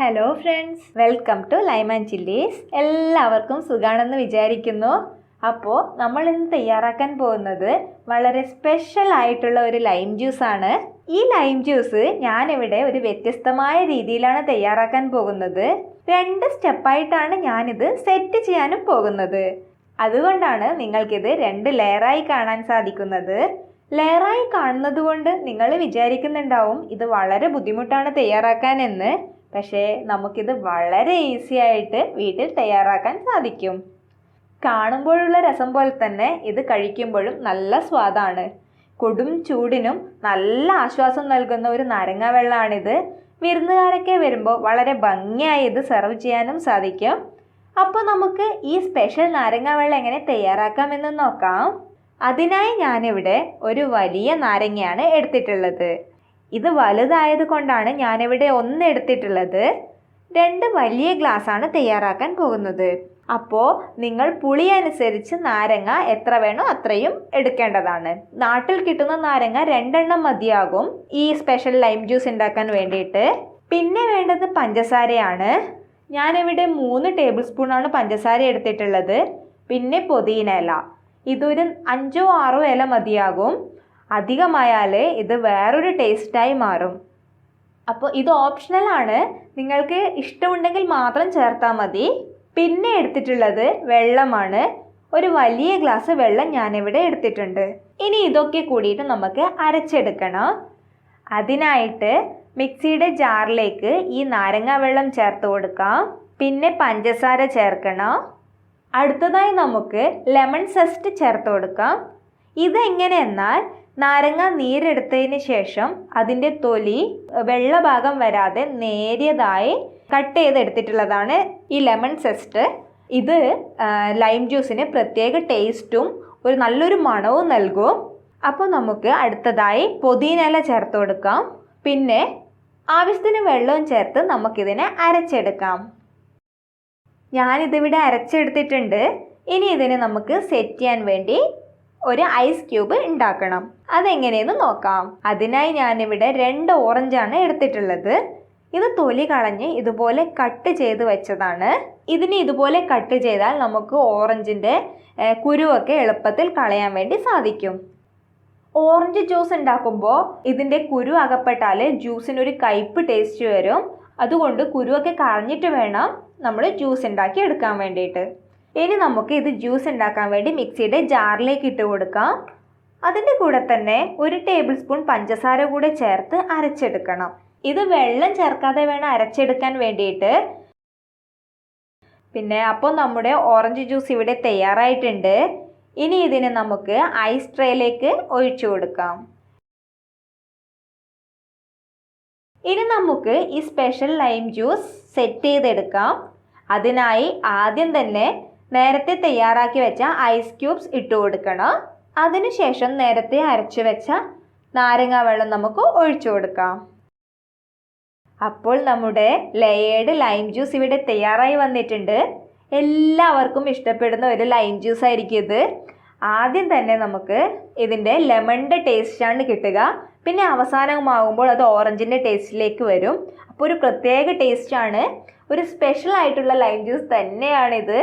Hello friends welcome to lime and chillies എല്ലാവർക്കും സുഖാണെന്ന് വിചാരിക്കുന്നു. അപ്പോൾ നമ്മൾ ഇന്ന് തയ്യാറാക്കാൻ പോകുന്നത് വളരെ സ്പെഷ്യൽ ആയിട്ടുള്ള ഒരു ലൈം ജ്യൂസ് ആണ്. ഈ ലൈം ജ്യൂസ് ഞാനിവിടെ ഒരു വ്യത്യസ്തമായ രീതിയിലാണ് തയ്യാറാക്കാൻ പോകുന്നത്. രണ്ട് സ്റ്റെപ്പായിട്ടാണ് ഞാനിത് സെറ്റ് ചെയ്യാനും പോകുന്നത്. അതുകൊണ്ടാണ് നിങ്ങൾക്കിത് രണ്ട് ലെയറായി കാണാൻ സാധിക്കുന്നത്. ലെയറായി കാണുന്നത് കൊണ്ട് നിങ്ങൾ വിചാരിക്കുന്നുണ്ടാവും ഇത് വളരെ ബുദ്ധിമുട്ടാണ് തയ്യാറാക്കാനെന്ന് പക്ഷേ നമുക്കിത് വളരെ ഈസി ആയിട്ട് വീട്ടിൽ തയ്യാറാക്കാൻ സാധിക്കും. കാണുമ്പോഴുള്ള രസം പോലെ തന്നെ ഇത് കഴിക്കുമ്പോഴും നല്ല സ്വാദാണ്. കൊടും ചൂടിനും നല്ല ആശ്വാസം നൽകുന്ന ഒരു നാരങ്ങ വെള്ളമാണിത് വിരുന്നുകാരൊക്കെ വരുമ്പോൾ വളരെ ഭംഗിയായി ഇത് സെർവ് ചെയ്യാനും സാധിക്കും. അപ്പോൾ നമുക്ക് ഈ സ്പെഷ്യൽ നാരങ്ങ വെള്ളം എങ്ങനെ തയ്യാറാക്കാമെന്ന് നോക്കാം. അതിനായി ഞാനിവിടെ ഒരു വലിയ നാരങ്ങയാണ് എടുത്തിട്ടുള്ളത്. ഇത് വലുതായത് കൊണ്ടാണ് ഞാനിവിടെ ഒന്ന് എടുത്തിട്ടുള്ളത്. രണ്ട് വലിയ ഗ്ലാസ്സാണ് തയ്യാറാക്കാൻ പോകുന്നത്. അപ്പോൾ നിങ്ങൾ പുളി അനുസരിച്ച് നാരങ്ങ എത്ര വേണോ അത്രയും എടുക്കേണ്ടതാണ്. നാട്ടിൽ കിട്ടുന്ന നാരങ്ങ രണ്ടെണ്ണം മതിയാകും ഈ സ്പെഷ്യൽ ലൈം ജ്യൂസ് ഉണ്ടാക്കാൻ വേണ്ടിയിട്ട്. പിന്നെ വേണ്ടത് പഞ്ചസാരയാണ്. ഞാനിവിടെ മൂന്ന് ടേബിൾ സ്പൂണാണ് പഞ്ചസാര എടുത്തിട്ടുള്ളത്. പിന്നെ പുതിന ഇല. ഇതൊരു അഞ്ചോ ആറോ ഇല മതിയാകും. അധികമായാൽ ഇത് വേറൊരു ടേസ്റ്റായി മാറും. അപ്പോൾ ഇത് ഓപ്ഷണലാണ് നിങ്ങൾക്ക് ഇഷ്ടമുണ്ടെങ്കിൽ മാത്രം ചേർത്താൽ മതി. പിന്നെ എടുത്തിട്ടുള്ളത് വെള്ളമാണ്. ഒരു വലിയ ഗ്ലാസ് വെള്ളം ഞാനിവിടെ എടുത്തിട്ടുണ്ട്. ഇനി ഇതൊക്കെ കൂടിയിട്ട് നമുക്ക് അരച്ചെടുക്കണം. അതിനായിട്ട് മിക്സിയുടെ ജാറിലേക്ക് ഈ നാരങ്ങ വെള്ളം ചേർത്ത് കൊടുക്കാം. പിന്നെ പഞ്ചസാര ചേർക്കണം. അടുത്തതായി നമുക്ക് ലെമൺ സെസ്റ്റ് ചേർത്ത് കൊടുക്കാം. ഇതെങ്ങനെയെന്നാൽ നാരങ്ങ നീരെടുത്തതിന് ശേഷം അതിന്റെ തൊലി വെള്ള ഭാഗം വരാതെ നേരിയതായി കട്ട് ചെയ്തെടുത്തിട്ടുള്ളതാണ് ഈ ലെമൺ സെസ്റ്റ്. ഇത് ലൈം ജ്യൂസിന് പ്രത്യേക ടേസ്റ്റും ഒരു നല്ലൊരു മണവും നൽകും. അപ്പോൾ നമുക്ക് അടുത്തതായി പുതിനയില ചേർത്ത് കൊടുക്കാം. പിന്നെ ആവശ്യത്തിന് വെള്ളവും ചേർത്ത് നമുക്കിതിനെ അരച്ചെടുക്കാം. ഞാനിതിവിടെ അരച്ചെടുത്തിട്ടുണ്ട്. ഇനി ഇതിനെ നമുക്ക് സെറ്റ് ചെയ്യാൻ വേണ്ടി ഒരു ഐസ് ക്യൂബ് ഉണ്ടാക്കണം. അതെങ്ങനെയെന്ന് നോക്കാം. അതിനായി ഞാനിവിടെ രണ്ട് ഓറഞ്ചാണ് എടുത്തിട്ടുള്ളത്. ഇത് തൊലി കളഞ്ഞ് ഇതുപോലെ കട്ട് ചെയ്ത് വെച്ചതാണ്. ഇതിന് ഇതുപോലെ കട്ട് ചെയ്താൽ നമുക്ക് ഓറഞ്ചിന്റെ കുരുവൊക്കെ എളുപ്പത്തിൽ കളയാൻ വേണ്ടി സാധിക്കും. ഓറഞ്ച് ജ്യൂസ് ഉണ്ടാക്കുമ്പോൾ ഇതിന്റെ കുരു അകപ്പെട്ടാൽ ജ്യൂസിനൊരു കയ്പ് ടേസ്റ്റ് വരും. അതുകൊണ്ട് കുരുവൊക്കെ കളഞ്ഞിട്ട് വേണം നമ്മൾ ജ്യൂസ് ഉണ്ടാക്കി എടുക്കാൻ വേണ്ടിയിട്ട്. ഇനി നമുക്ക് ഇത് ജ്യൂസ് ഉണ്ടാക്കാൻ വേണ്ടി മിക്സിയുടെ ജാറിലേക്ക് ഇട്ട് കൊടുക്കാം. അതിന്റെ കൂടെ തന്നെ ഒരു ടേബിൾ സ്പൂൺ പഞ്ചസാര കൂടെ ചേർത്ത് അരച്ചെടുക്കണം. ഇത് വെള്ളം ചേർക്കാതെ വേണം അരച്ചെടുക്കാൻ വേണ്ടിയിട്ട്. പിന്നെ അപ്പോൾ നമ്മുടെ ഓറഞ്ച് ജ്യൂസ് ഇവിടെ തയ്യാറായിട്ടുണ്ട്. ഇനി ഇതിനെ നമുക്ക് ഐസ് ട്രേയിലേക്ക് ഒഴിച്ചു കൊടുക്കാം. ഇനി നമുക്ക് ഈ സ്പെഷ്യൽ ലൈം ജ്യൂസ് സെറ്റ് ചെയ്തെടുക്കാം. അതിനായി ആദ്യം തന്നെ നേരത്തെ തയ്യാറാക്കി വെച്ച ഐസ് ക്യൂബ്സ് ഇട്ട് കൊടുക്കണം. അതിനുശേഷം നേരത്തെ അരച്ചു വെച്ച നാരങ്ങ വെള്ളം നമുക്ക് ഒഴിച്ചു കൊടുക്കാം. അപ്പോൾ നമ്മുടെ ലെയേർഡ് ലൈം ജ്യൂസ് ഇവിടെ തയ്യാറായി വന്നിട്ടുണ്ട്. എല്ലാവർക്കും ഇഷ്ടപ്പെടുന്ന ഒരു ലൈം ജ്യൂസ് ആയിരിക്കും ഇത്. ആദ്യം തന്നെ നമുക്ക് ഇതിന്റെ ലെമണിന്റെ ടേസ്റ്റാണ് കിട്ടുക. പിന്നെ അവസാനമാകുമ്പോൾ അത് ഓറഞ്ചിന്റെ ടേസ്റ്റിലേക്ക് വരും. അപ്പോൾ ഒരു പ്രത്യേക ടേസ്റ്റാണ് ഒരു സ്പെഷ്യൽ ആയിട്ടുള്ള ലൈം ജ്യൂസ് തന്നെയാണിത്.